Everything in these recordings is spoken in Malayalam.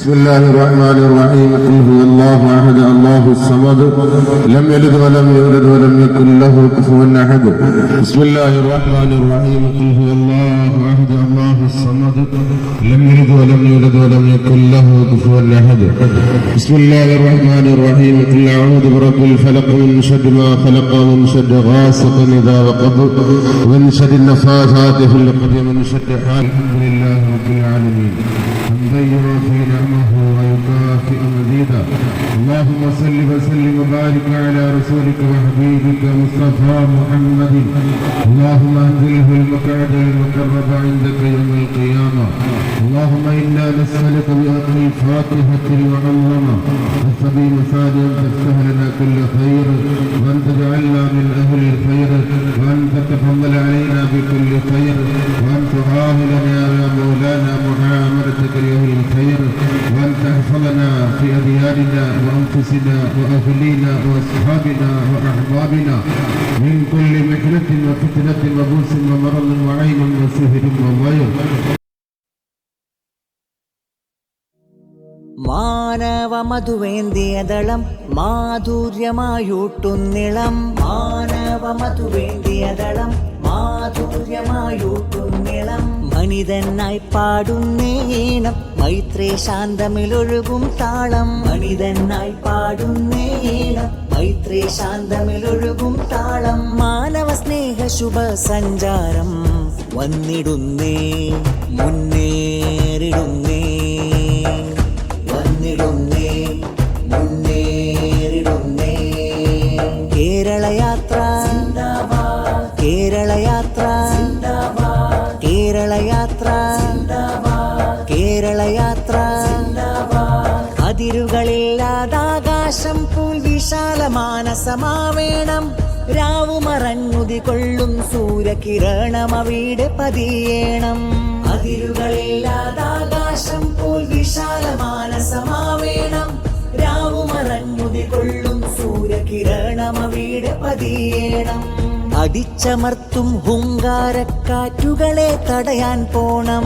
بسم الله الرحمن الرحيم قل هو الله أحد الله الصمد لم يلد ولم يولد ولم يكن له كفوا أحد بسم الله الرحمن الرحيم قل هو الله أحد الله الصمد لم يلد ولم يولد ولم يكن له كفوا أحد بسم الله الرحمن الرحيم قل أعوذ برب الفلق من شر ما خلق ومن شر غاسق إذا وقب ومن شر النفاثات في العقد ومن شر حال الحمد لله رب العالمين حمدا يوافي نعمه ويكافئ مزيدا اللهم صل وسلم وبارك على رسولك وحبيبك مصطفى محمد. اللهم أنزله المقعد المقرب عندك يوم القيامة. اللهم إنا نسألك الفاتحه المعلمه وفي مثال أن تفتح لنا كل خير وأن تجعلنا من أهل الخير وأن تتفضل علينا بكل خير وأن مولانا معاملتك لاهل الخير وان تحفظنا في ادياننا وانفسنا واهلينا واصحابنا واحبابنا من كل محنه وفتنه وبؤس ومرض وعين وسهر وضير മാനവ മധുവേന്തിയതളം മാധുര്യമായൂട്ടുന്നിളം മാനവ മധുവേന്തിയതളം മാധുര്യമായൂട്ടുന്നിളം മനിതനായി പാടുന്നേണം മൈത്രേ ശാന്തമിലൊഴുകും താളം. മനിതനായി പാടുന്നേണം മൈത്രേ ശാന്തമിലൊഴുകും താളം. മാനവ സ്നേഹ ശുഭ സഞ്ചാരം വന്നിടുന്നേ മുന്നേറിടുന്നേ. അതിരുകളില്ലാതാകാശം പൂൽ വിശാലമാനസമാവേണം രാവുമറഞ്ഞുതി കൊള്ളും സൂര്യകിരണം അവിടെ പതിയേണം. അതിരുകളില്ലാതാകാശം പോൽ വിശാലമാനസമാവേണം രാവുമറഞ്ഞുതി കൊള്ളും സൂര്യകിരണം അവിടെ പതിയേണം. അടിച്ചമർത്തും ഹുങ്കാരക്കാറ്റുകളെ തടയാൻ പോണം.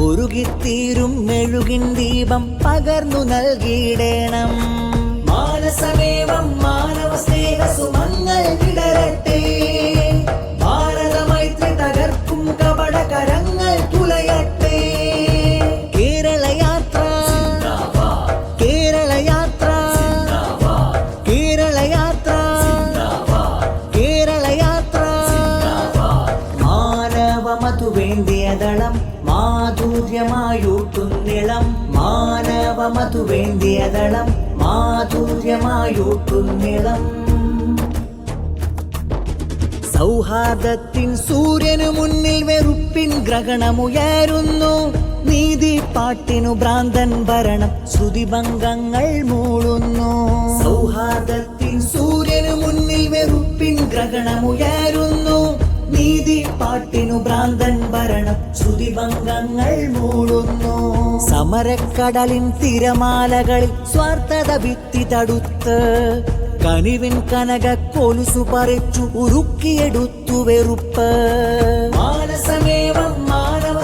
ഉരുകിത്തീരും മെഴുകിൻ ദീപം പകർന്നു നൽകിയിടേണം. മാനസമേവം മാനവ സ്നേഹ സുമങ്ങൾ വിടരട്ടെ ഭാരതമൈത്രി തകർക്കും കപട കരങ്ങൾ തുലയട്ടെ കേരളയാത്ര കേരളയാത്ര കേരളയാത്ര കേരളയാത്ര. മാനവ മധുവേന്തിയതളം മാധുര്യമായൂട്ടുന്നിളം മാനവ മധുവേന്തിയതളം മാധുര്യമായൂട്ടുന്നിളം സൗഹാർദ്ദത്തിൻ സൂര്യനു മുന്നിൽ വെറുപ്പിൻ ഗ്രഹണമുയരുന്നു. നീതി പാട്ടിനു ഭ്രാന്തൻ ഭരണം ശ്രുതിഭംഗങ്ങൾ മൂളുന്നു. സൗഹാർദ്ദത്തിൻ സൂര്യനു മുന്നിൽ വെറുപ്പിൻ ഗ്രഹണമുയരുന്നു. പാട്ടിനു ഭ്രാന്തൻ ഭരണം. ശ്രുതിഭംഗങ്ങൾ മൂളുന്നു സമരക്കടലിൻ തിരമാലകളിൽ സ്വാർത്ഥത ഭിത്തി തടുത്ത്. കനിവിൻ കനക കൊലുസു പറിച്ചു ഉരുക്കിയെടുത്തു വെറുപ്പ്. മാനസമേവം മാനവ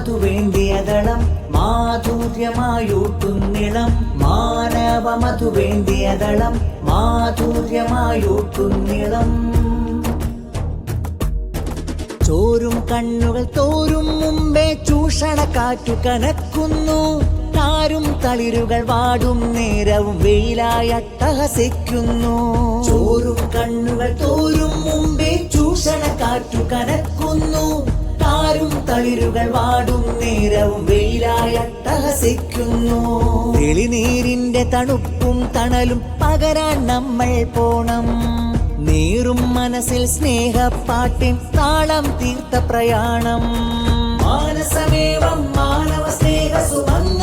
മാനവ വേണ്ടിയതളം മാധുര്യമായൂട്ടുന്നിളം മാനവ മധുവേന്തിയതളം മാധുര്യമായൂട്ടുന്നിളം ചോരും കണ്ണുകൾ തോരും മുമ്പേ ചൂഷണ കാറ്റു കനക്കുന്നു. താരും തളിരുകൾ വാടും നേരവും വെയിലായട്ടഹസിക്കുന്നു ചോരും കണ്ണുകൾ തോരും മുമ്പേ ചൂഷണ കാറ്റു കനക്കുന്നു. താരും തളിരുകൾ വാടും നേരവും വെയിലായ തഹസിക്കുന്നു. തെളിനീരിന്റെ തണുപ്പും തണലും പകരാൻ നമ്മൾ പോണം. നീറും മനസ്സിൽ സ്നേഹപ്പാട്ടിൻ താളം തീർത്ത പ്രയാണം. മാനസമേവം മാനവ സ്നേഹ സുമങ്ങൾ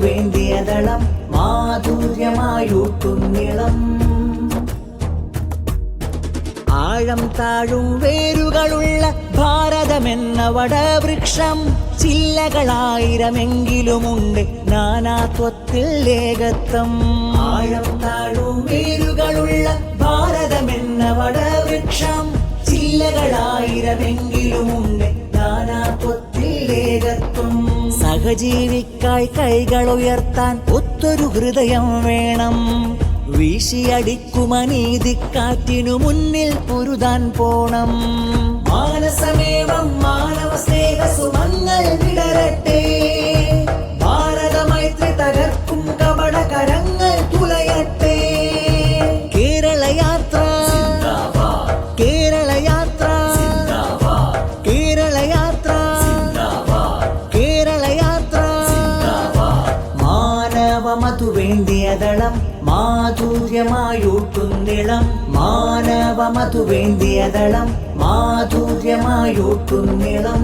മാനവമതു വേണ്ടിയതളം മാധുര്യമായൂട്ടുന്നിളം ആഴം താഴും വേരുകളുള്ള ഭാരതമെന്ന വടവൃക്ഷം ചില്ലകളായിരമെങ്കിലുമുണ്ട് നാനാത്വത്തിൽ ഏകത്വം. ആഴം താഴും വേരുകളുള്ള ഭാരതമെന്ന വടവൃക്ഷം ചില്ലകളായിരമെങ്കിലുമുണ്ട് സഹജീവിക്കായി കൈകൾ ഉയർത്താൻ ഒത്തൊരു ഹൃദയം വേണം. വീശിയടിക്കുമനീതിക്കാറ്റിനു മുന്നിൽ പൊരുതാൻ പോണം. മാനസമേവം മാനവ സ്നേഹ സുമങ്ങൾ വിടരട്ടെ. മാനവമതു വേണ്ടിയതളം മാധുര്യമായൂട്ടുന്നിളം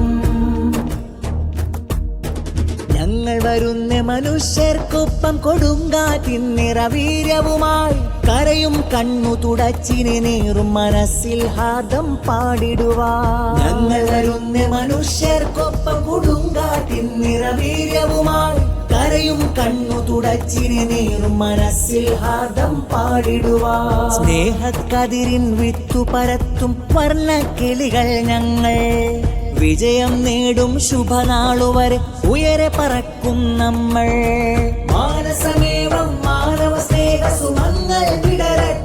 ഞങ്ങൾ വരുന്ന മനുഷ്യർക്കൊപ്പം കൊടുങ്കാറ്റിൻ നിറവീര്യവുമായി കരയും കണ്ണു തുടച്ചിനെ നീറും മനസ്സിൽ ഹാദം പാടിടുവാ ഞങ്ങൾ വരുന്ന മനുഷ്യർക്കൊപ്പം കൊടുങ്കാറ്റിൻ നിറവീര്യവുമായി കരയും കണ്ണു തുടച്ചിന് നീറും മനസ്സിൽ ഹാദം പാടിടുവാ സ്നേഹക്കതിരിൻ വിത്തു പരത്തും വർണക്കിളികൾ ഞങ്ങൾ. വിജയം നേടും ശുഭനാളുവരെ ഉയരെ പറക്കും നമ്മൾ. മാനസമേവം മാനവ സ്നേഹ സുമങ്ങൾ വിടരട്ടെ.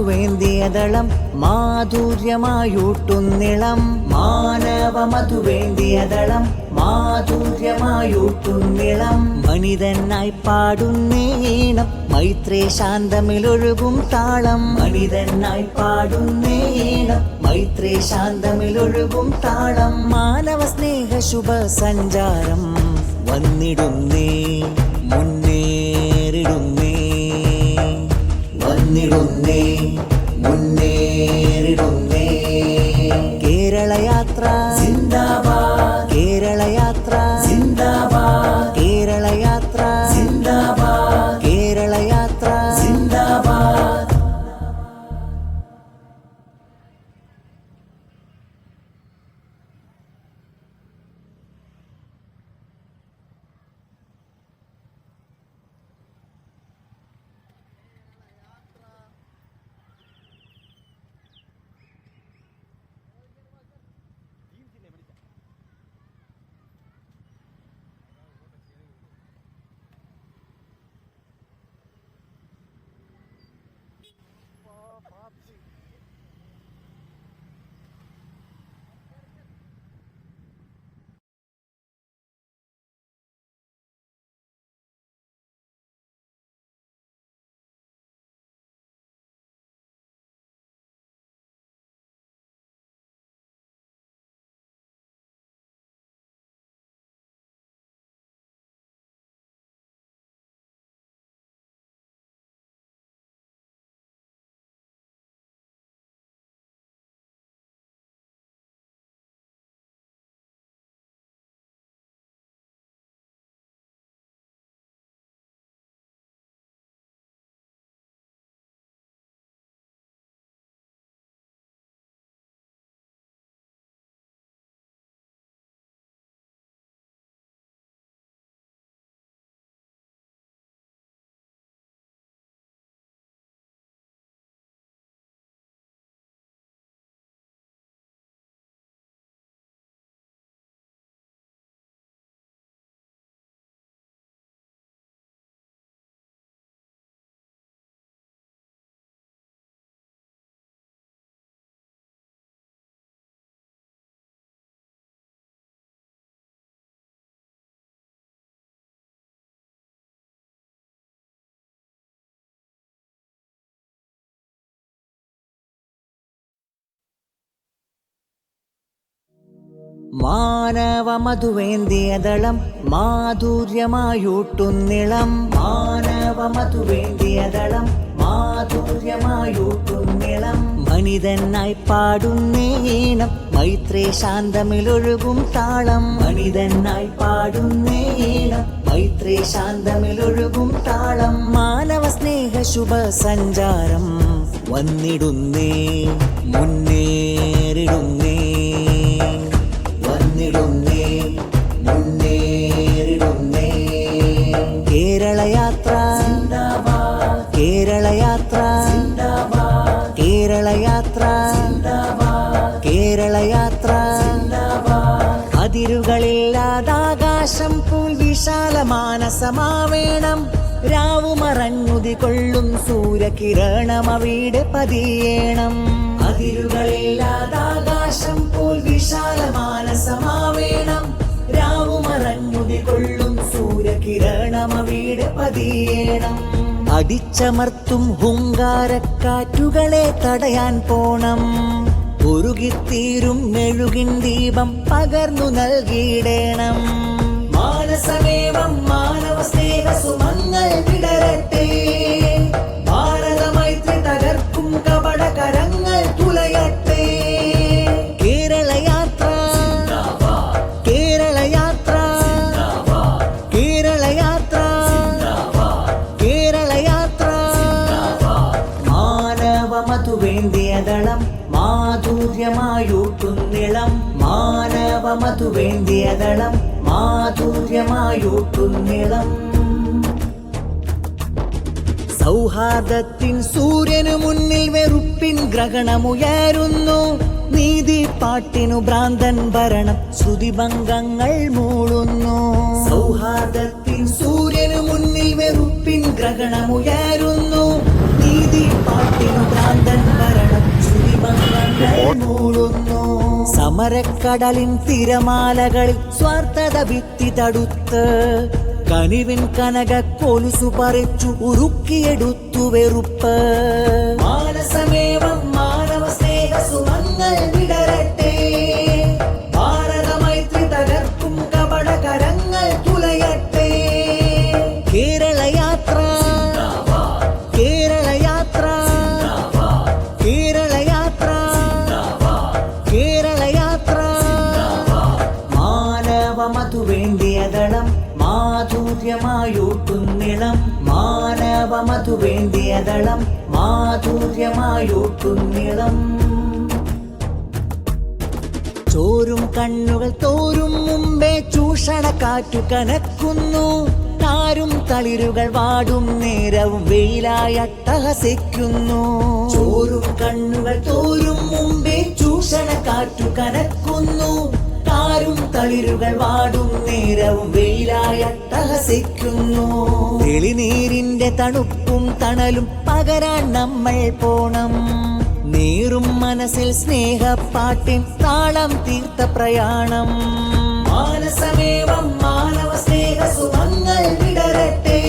മാനവമധുവേന്തിയതളം മാധുര്യമായൂട്ടുന്നിളം മാനവ മധുവേന്ദിയതളം മാധുര്യമായൂട്ടുന്നിളം മനിതനായി പാടുന്നേണം മൈത്രേ ശാന്തമിലൊഴുകും താളം. മനിതനായി പാടുന്നേണം മൈത്രേ ശാന്തമിലൊഴുകും താളം. മാനവ സ്നേഹ ശുഭ സഞ്ചാരം വന്നിടുന്നേ മുന്നേറിടുന്നേ വന്നിടുന്നേ. മാനവ മധുവേന്തിയതളം മാധുര്യമായൂട്ടുന്നിളം മാനവ മധുവേന്തിയതളം മാധുര്യമായൂട്ടുന്നിളം മനിതനായി പാടുന്നേണം മൈത്രേ ശാന്തമിലൊഴുകും താളം. മനിതനായി പാടുന്നേണം മൈത്രേ ശാന്തമിലൊഴുകും താളം. മാനവ സ്നേഹ ശുഭ സഞ്ചാരം വന്നിടുന്നേ മുന്നേറിടുന്നേ. അതിരുകളില്ലാതാകാശം പോൽ വിശാലമാനസമാവേണം രാവുമറഞ്ഞുതി കൊള്ളും സൂര്യകിരണം അവിടെ പതിയേണം. അതിരുകളില്ലാതാകാശം പോൽ വിശാലമാനസമാവേണം രാവുമറഞ്ഞുതി കൊള്ളും സൂര്യകിരണം അവിടെ പതിയേണം. അടിച്ചമർത്തും ഹുങ്കാരക്കാറ്റുകളെ തടയാൻ പോണം. ഉരുകിത്തീരും മെഴുകിൻ ദീപം പകർന്നു നൽകിയിടേണം. മാനസമേവം മാനവ സ്നേഹ സുമങ്ങൾ വിടരട്ടെ. ഭാരതമൈത്രി തകർക്കും കപട കരങ്ങൾ തുലയട്ടെ. കേരളയാത്ര കേരളയാത്ര കേരളയാത്ര കേരളയാത്ര. മാനവ മധുവേന്തിയതളം മാധുര്യമായൂട്ടുന്നിളം മാനവ മധുവേന്തിയതളം മാധുര്യമായൂട്ടുന്നിളം സൗഹാർദ്ദത്തിൻ സൂര്യനു മുന്നിൽ വെറുപ്പിൻ ഗ്രഹണമുയരുന്നു. നീതി പാട്ടിനു ഭ്രാന്തൻ ഭരണം ശ്രുതിഭംഗങ്ങൾ മൂളുന്നു. സൗഹാർദ്ദത്തിൻ സൂര്യനു മുന്നിൽ വെറുപ്പിൻ ഗ്രഹണമുയരുന്നു. നീതി പാട്ടിനു ഭ്രാന്തൻ ഭരണം ശ്രുതിഭംഗങ്ങൾ മൂളുന്നു. സമരക്കടലിൻ തിരമാലകളിൽ സ്വാർത്ഥത ഭിത്തി തടുത്ത് കനിവിൻ കനക കൊലുസു പറിച്ചു ഉരുക്കിയെടുത്തു വെറുപ്പ്. മാനസമേവം മധുവേന്തിയതളം മാധുര്യമായൂട്ടുന്നിളം ചോരും കണ്ണുകൾ തോറും മുമ്പേ ചൂഷണ കാറ്റു കനക്കുന്നു. താരും തളിരുകൾ വാടും നേരവും വെയിലായട്ടഹസിക്കുന്നു ചോരും കണ്ണുകൾ തോരും മുമ്പേ ചൂഷണ കാറ്റു കനക്കുന്നു. താരും തളിരുകൾ വാടും നേരവും തെളിനീരിന്റെ തണുപ്പും തണലും പകരാൻ നമ്മൾ പോണം. നീറും മനസ്സിൽ സ്നേഹപ്പാട്ടിൻ താളം തീർത്ത പ്രയാണം. മാനസമേവം മാനവ സ്നേഹ സുഖങ്ങൾ വിടരട്ടെ.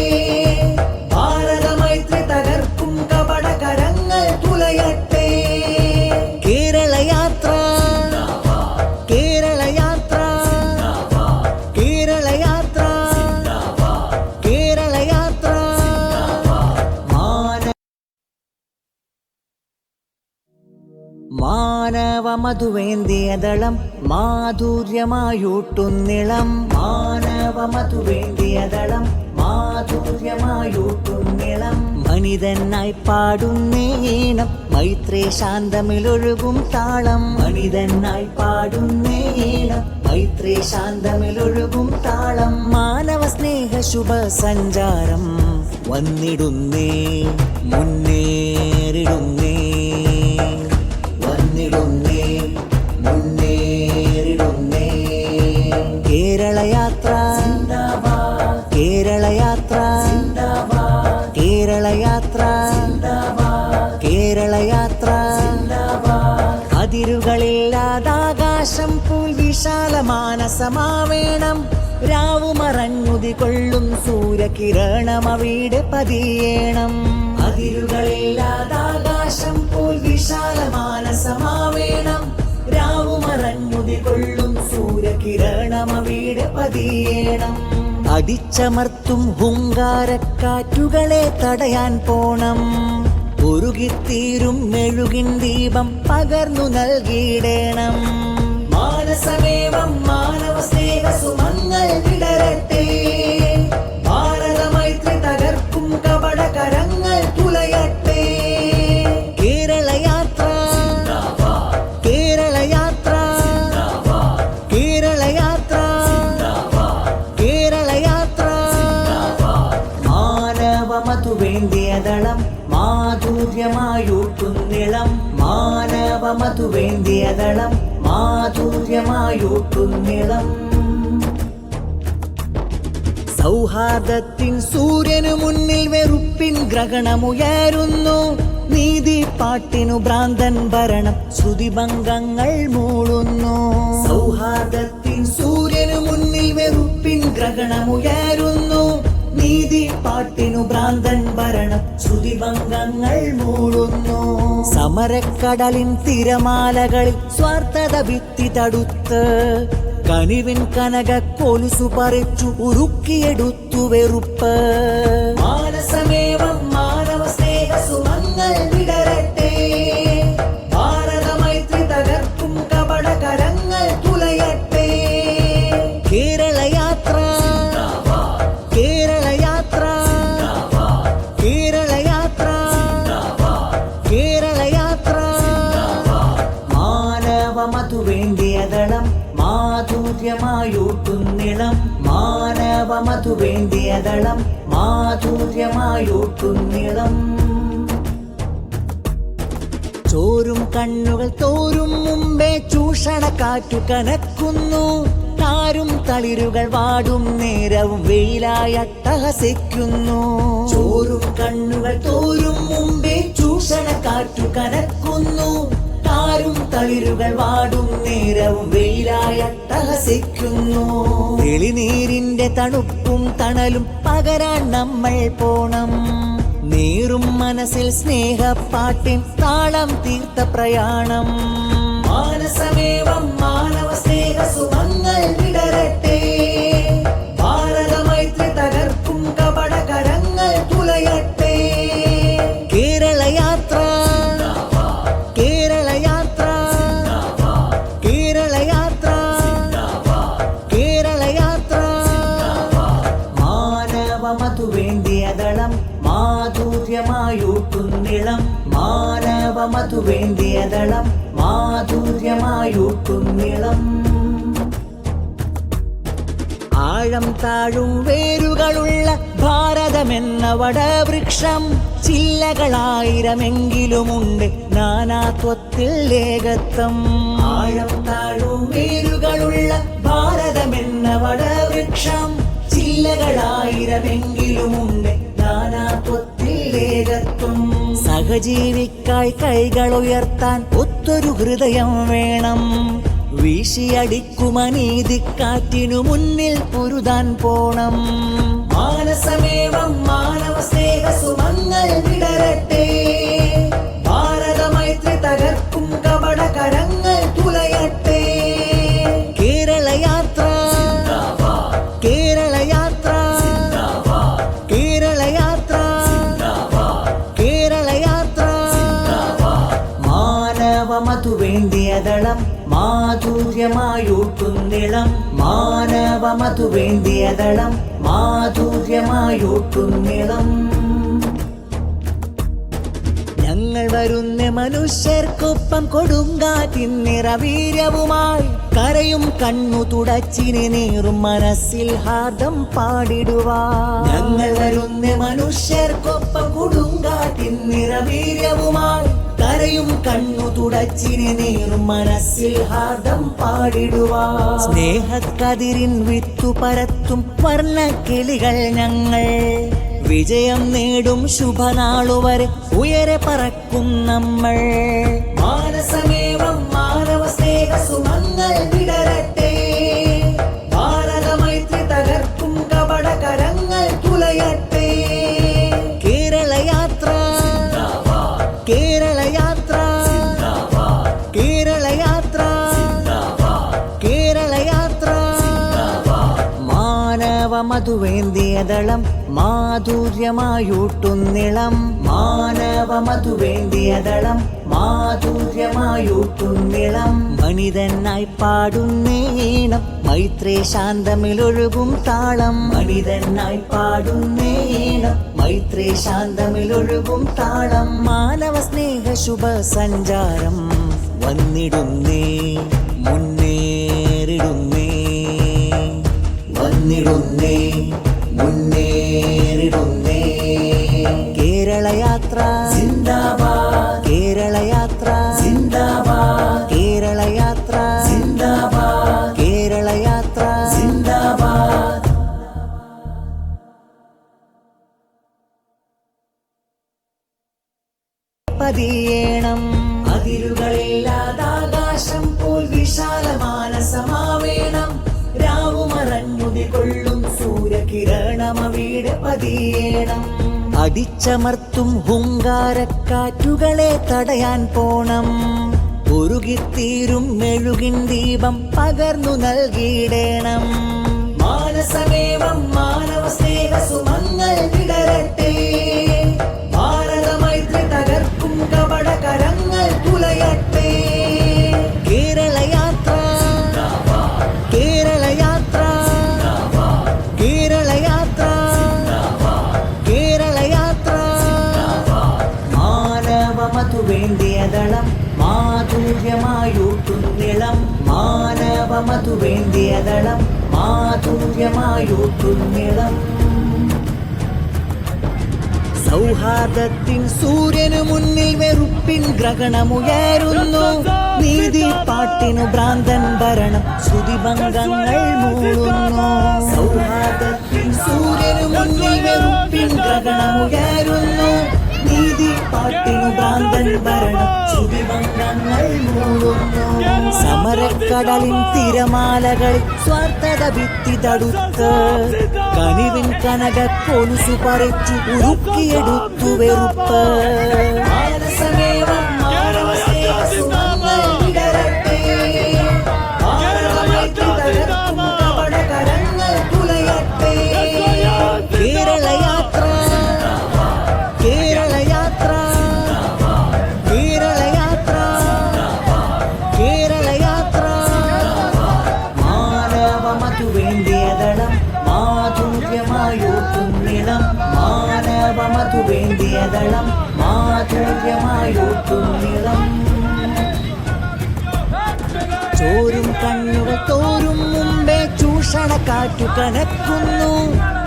മാനവ മധുവേന്തിയതളം മാധുര്യമായൂട്ടുന്നിളം മാനവ മധുവേന്തിയതളം മാധുര്യമായൂട്ടുന്നിളം മനിതനായി പാടുന്നേണം മൈത്രേ ശാന്തമിലൊഴുകും താളം. മനിതനായി പാടുന്നേണം മൈത്രേ ശാന്തമിലൊഴുകും താളം. മാനവ സ്നേഹ ശുഭ സഞ്ചാരം വന്നിടുന്നേ മുന്നേറിടുന്നേ. വിശാലമാനസമാവേണം രാവുമറഞ്ഞുതി കൊള്ളും സൂര്യകിരണം അവിടെ പതിയേണം. അതിരുകളില്ലാതാകാശം പോൽ വിശാലമാനസമാവേണം. മാനസമാവേണം രാവുമറഞ്ഞുതി കൊള്ളും സൂര്യകിരണമവിടെ പതിയേണം. അടിച്ചമർത്തും ഹുങ്കാരക്കാറ്റുകളെ തടയാൻ പോണം. ഉരുകിത്തീരും മെഴുകിൻ ദീപം പകർന്നു നൽകിയിടേണം. മാനസമേവം മാനവ സ്നേഹ സുമങ്ങൾ വിടരട്ടെ. ഭാരതമൈത്രി തകർക്കും കപട കരങ്ങൾ തുലയട്ടെ. കേരളയാത്ര കേരളയാത്ര കേരളയാത്ര കേരളയാത്ര. മാനവ വേണ്ടിയ ദളം മാധുര്യമായൂട്ടുന്നിളം മാനവ വേണ്ടിയ ദളം മാധുര്യമായൂട്ടുന്നിളം സൗഹാർദ്ദത്തിൻ സൂര്യനു മുന്നിൽ വെറുപ്പിൻ ഗ്രഹണമുയരുന്നു. നീതി പാട്ടിനു ഭ്രാന്തൻ ഭരണം ശ്രുതിഭംഗങ്ങൾ മൂളുന്നു. സൗഹാർദ്ദത്തിൻ സൂര്യനു മുന്നിൽ വെറുപ്പിൻ ഗ്രഹണമുയരുന്നു. നീതി പാട്ടിനു ഭ്രാന്തൻ ഭരണം. ശ്രുതിഭംഗങ്ങൾ മൂളുന്നു സമരക്കടലിൻ തിരമാലകളിൽ സ്വാർത്ഥത ഭിത്തി തടുത്ത്. കനിവിൻ കനക കൊലുസു പറിച്ചു ഉരുക്കിയെടുത്തു വെറുപ്പ്. മാധുര്യമായൂട്ടുന്നിളം മാനവ വേണ്ടിയ ദളം മാധുര്യമായൂട്ടുന്നിളം ചോരും കണ്ണുകൾ തോറും മുമ്പേ ചൂഷണ കാറ്റു കനക്കുന്നു. താരും തളിരുകൾ വാടും നേരവും വെയിലായട്ടഹസിക്കുന്നു ചോരും കണ്ണുകൾ തോരും മുമ്പേ ചൂഷണ കാറ്റു കനക്കുന്നു. താരും തളിരുകൾ വാടും നേരവും വെയിലായ തഹസിക്കുന്നു. തെളിനീരിന്റെ തണുപ്പും തണലും പകരാൻ നമ്മൾ പോണം. നീറും മനസ്സിൽ സ്നേഹപ്പാട്ടിൻ താളം തീർത്ത പ്രയാണം. മാനസമേവം വേണ്ടിയ ദളം മാധുര്യമായൂട്ടുന്നിളം ആഴം താഴും വേരുകളുള്ള ഭാരതമെന്ന വടവൃക്ഷം ചില്ലകളായിരമെങ്കിലുമുണ്ട് നാനാത്വത്തിൽ ഏകത്വം. ആഴം താഴും വേരുകളുള്ള ഭാരതമെന്ന വടവൃക്ഷം ചില്ലകളായിരമെങ്കിലുമുണ്ട് സഹജീവിക്കായി കൈകൾ ഉയർത്താൻ ഒത്തൊരു ഹൃദയം വേണം. വീശിയടിക്കുമനീതിക്കാറ്റിനു മുന്നിൽ പൊരുതാൻ പോണം. മാനസമേവം മാനവ സ്നേഹ സുമങ്ങൾ വിടരട്ടെ. ഭാരതമൈത്രി തകർക്കും കപട കരങ്ങൾ മാധുര്യമായൂട്ടുന്നിളം മാനവമതു വേണ്ടിയ ദളം മാധുര്യമായൂട്ടുന്നിളം. ഞങ്ങൾ വരുന്ന മനുഷ്യർക്കൊപ്പം കൊടുങ്കാറ്റിൻ നിറവീര്യവുമായി കരയും കണ്ണു തുടച്ചിന് നീറും മനസ്സിൽ ഹാർദം പാടിടുവാ ഞങ്ങൾ വരുന്ന മനുഷ്യർക്കൊപ്പം കൊടുങ്കാറ്റിൻ നിറവീര്യവുമായി കരയും കണ്ണു തുടച്ചിന് നീറും മനസ്സിൽ ഹാർദം പാടിടുവാ സ്നേഹക്കതിരിൻ വിത്തു പരത്തും വർണ കിളികൾ ഞങ്ങൾ. വിജയം നേടും ശുഭനാളുവരെ ഉയരെ പറക്കും നമ്മൾ. മാനസമേവം മാനവ സ്നേഹ സുമങ്ങൾ മാനവ മധുവേന്തിയതളം മാധുര്യമായൂട്ടുന്നിളം. മാനവ മധുവേന്തിയതളം മാധുര്യമായൂട്ടുന്നിളം. മണിതനായി പാടുന്നേണം മൈത്രേ ശാന്തമിലൊഴുകും താളം. മണിതനായി പാടുന്നേണം മൈത്രേ ശാന്തമിലൊഴുകും താളം. മാനവ സ്നേഹ ശുഭ സഞ്ചാരം വന്നിടുന്നേ മുന്നേറിടുന്നേ വന്നിടുന്നേ. പതിയേണം. അതിരുകളില്ലാതാകാശം പോൽ വിശാലമാന സമാവേണം. രാവുമറഞ്ഞുതി കൊള്ളും സൂര്യകിരണമവിടെ പതിയേണം. അടിച്ചമർത്തും ഹുങ്കാരക്കാറ്റുകളെ തടയാൻ പോണം. ഉരുകിത്തീരും മെഴുകിൻ ദീപം പകർന്നു നൽകിയിടേണം. മാനസമേവം മാനവ സ്നേഹ സുമങ്ങൾ വിടരട്ടെ. കപട കരങ്ങൾ തുലയട്ടെ. കേരളയാത്ര കേരളയാത്ര കേരളയാത്ര കേരളയാത്ര. മാനവ മധുവേന്തിയതളം മാധുര്യമായൂട്ടുന്നിളം മാനവ മധുവേന്തിയതളം മാധുര്യമായൂട്ടുന്നിളം സൗഹാർദ്ദത്തിൻ സൂര്യനു മുന്നിൽ വെറുപ്പിൻ ഗ്രഹണമുയരുന്നു. നീതി പാട്ടിനു ഭ്രാന്തൻ ഭരണം ശ്രുതിഭംഗങ്ങൾ മൂളുന്നു. സൗഹാർദ്ദത്തിൻ സൂര്യനു മുന്നിൽ വെറുപ്പിൻ ഗ്രഹണമുയരുന്നു. നീതി പാട്ടിനു ഭ്രാന്തൻ ഭരണം ശ്രുതിഭംഗങ്ങൾ മൂളുന്നു. സമരക്കടലിൻ തിരമാലകൾ സ്വാർത്ഥത ഭിത്തി തടുത്ത് കനിവിൻ കനക കൊലുസു പറിച്ചു ഉരുക്കിയെടുത്തു വെറുപ്പ്. മാനസമേവം ചൂഷണ കാറ്റു കനക്കുന്നു.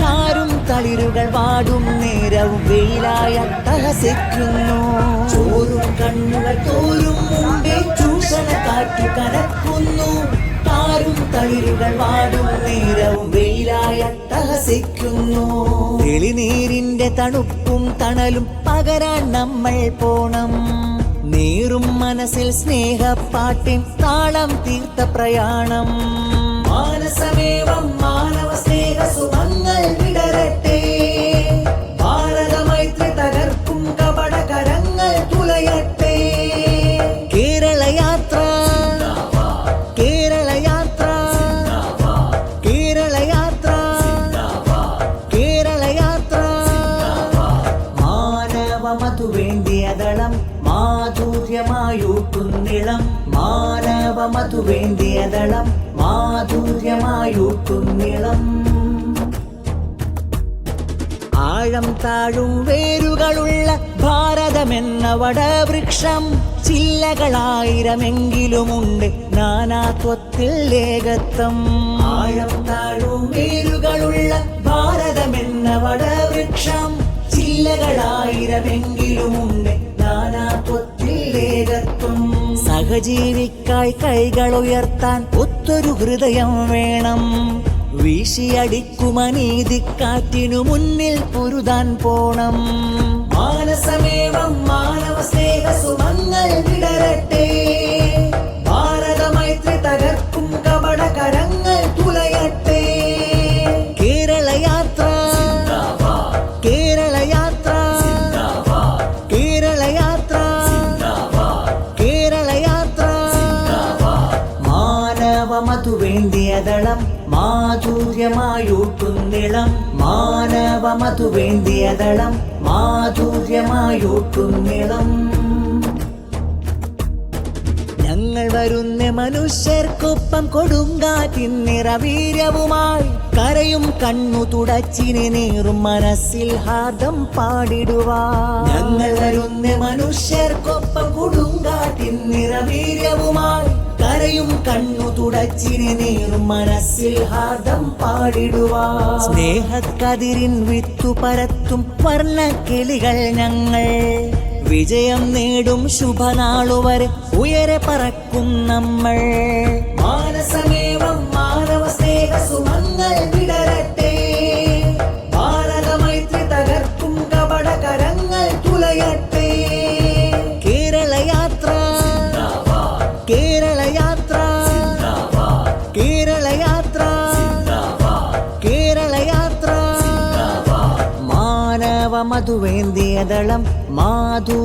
താരും തളിരുകൾ വാടും നേരവും വെയിലായ തഹസിക്കുന്നു. ചോറും കണ്ണുകൾ തോരും മുമ്പേ ചൂഷണ കാറ്റു കനക്കുന്നു. താരും തളിരുകൾ വാടും നേരവും വെയിലായ തഹസിക്കുന്നു. തെളിനീരിന്റെ തണുപ്പും തണലും പകരാൻ നമ്മൾ പോണം. നീറും മനസ്സിൽ സ്നേഹപ്പാട്ടിൻ താളം തീർത്ത പ്രയാണം. മാനസമേവം മാനവ സ്നേഹ സുമങ്ങൾ വിടരട്ടെ. ഭാരതമൈത്രി തകർക്കും കപട തുലയട്ടെ. കേരളയാത്ര കേരളയാത്ര കേരളയാത്ര കേരളയാത്ര. മാനവ മധുവേന്തിയതളം മാധുര്യമായൂട്ടുന്നിളം മാനവ മധുവേന്തിയതളം മാധുര്യമായൂട്ടുന്നിളം ആഴം താഴും വേരുകളുള്ള ഭാരതമെന്ന വടവൃക്ഷം ചില്ലകളായിരമെങ്കിലുമുണ്ട് നാനാത്വത്തിൽ ഏകത്വം. ആഴം താഴും വേരുകളുള്ള ഭാരതമെന്ന വടവൃക്ഷം ചില്ലകളായിരമെങ്കിലുമുണ്ട് ഏകത്വം സഹജീവിക്കായി കൈകൾ ഉയർത്താൻ ഒത്തൊരു ഹൃദയം വേണം. വീശിയടിക്കുമനീതിക്കാറ്റിനു മുന്നിൽ പൊരുതാൻ പോണം. മാനസമേവം മാനവ സ്നേഹ സുമങ്ങൾ വിടരട്ടെ. മാനവ മധുവേന്തിയതളം മാധുര്യമായൂട്ടുന്നിളം ഞങ്ങൾ വരുന്ന മനുഷ്യർക്കൊപ്പം കൊടുങ്കാറ്റിൻ നിറവീര്യവുമായി കരയും കണ്ണു തുടച്ചിനെ നീറും മനസ്സിൽ ഹാദം പാടിടുവാ. ഞങ്ങൾ വരുന്ന മനുഷ്യർക്കൊപ്പം കൊടുങ്കാറ്റിൻ നിറവീര്യവുമായി കരയും കണ്ണു തുടച്ചിനെ നേറും മനസ്സിൽ ഹാദം പാടിടുവാ സ്നേഹക്കതിരിൻ വിത്തു പരത്തും വർണക്കിളികൾ ഞങ്ങൾ. വിജയം നേടും ശുഭനാളുവരെ ഉയരെ പറക്കും നമ്മൾ. മാനസമേവം മാനവ സ്നേഹ സുമങ്ങൾ വിടരട്ടെ. മധുവേന്തിയതളം മാധുര്യമായൂട്ടുന്നിളം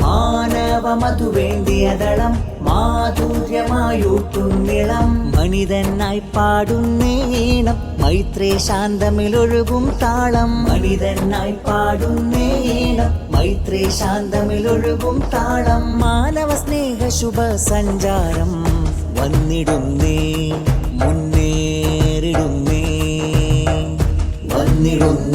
മാനവ മധുവേന്തിയതളം മാധുര്യമായൂട്ടുന്നിളം മനിതനായി പാടുന്നേണം മൈത്രേ ശാന്തമിലൊഴുകും താളം. മനിതനായി പാടുന്നേണം മൈത്രേ ശാന്തമിലൊഴുകും താളം. മാനവ സ്നേഹ ശുഭ സഞ്ചാരം വന്നിടുന്നേ മുന്നേറിടുന്നേ വന്നിടുന്നേ